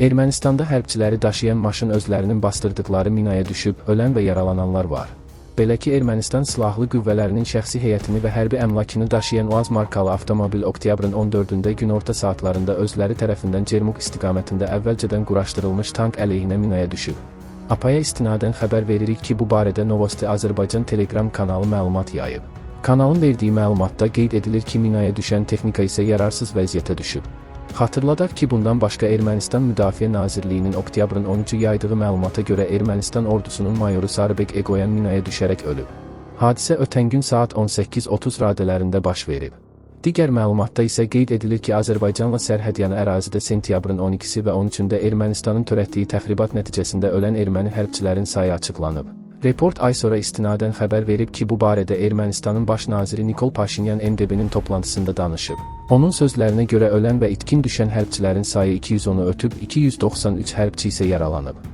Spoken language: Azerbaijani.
Ermənistanda hərbçiləri daşıyan maşın özlərinin bastırdıqları minaya düşüb ölən və yaralananlar var. Belə ki, Ermənistan silahlı qüvvələrinin şəxsi heyətini və hərbi əmlakını daşıyan UAZ markalı avtomobil oktyabrın 14-də günorta saatlarında özləri tərəfindən Cermuk istiqamətində əvvəlcədən quraşdırılmış tank əleyhinə minaya düşüb. APAya istinadən xəbər veririk ki, bu barədə Novosti Azərbaycan Telegram kanalı məlumat yayıb. Kanalın verdiyi məlumatda qeyd edilir ki, minaya düşən texnika isə yararsız vəziyyətə düşüb. Xatırladaq ki, bundan başqa Ermənistan Müdafiə Nazirliyinin oktyabrın 13-ü yaydığı məlumata görə Ermənistan ordusunun mayoru Sarıbek Egoyan minaya düşərək ölüb. Hadisə ötən gün saat 18:30 radələrində baş verib. Digər məlumatda isə qeyd edilir ki, Azərbaycanla sərhədyanı ərazidə sentyabrın 12-si və 13-də Ermənistanın törətdiyi təxribat nəticəsində ölən erməni hərbçilərin sayı açıqlanıb. Report ay sonra istinadən xəbər verib ki, bu barədə Ermənistanın baş naziri Nikol Paşinyan MDB-nin toplantısında danışıb. Onun sözlərinə görə ölən və itkin düşən hərbçilərin sayı 210-u ötüb, 293 hərbçi isə yaralanıb.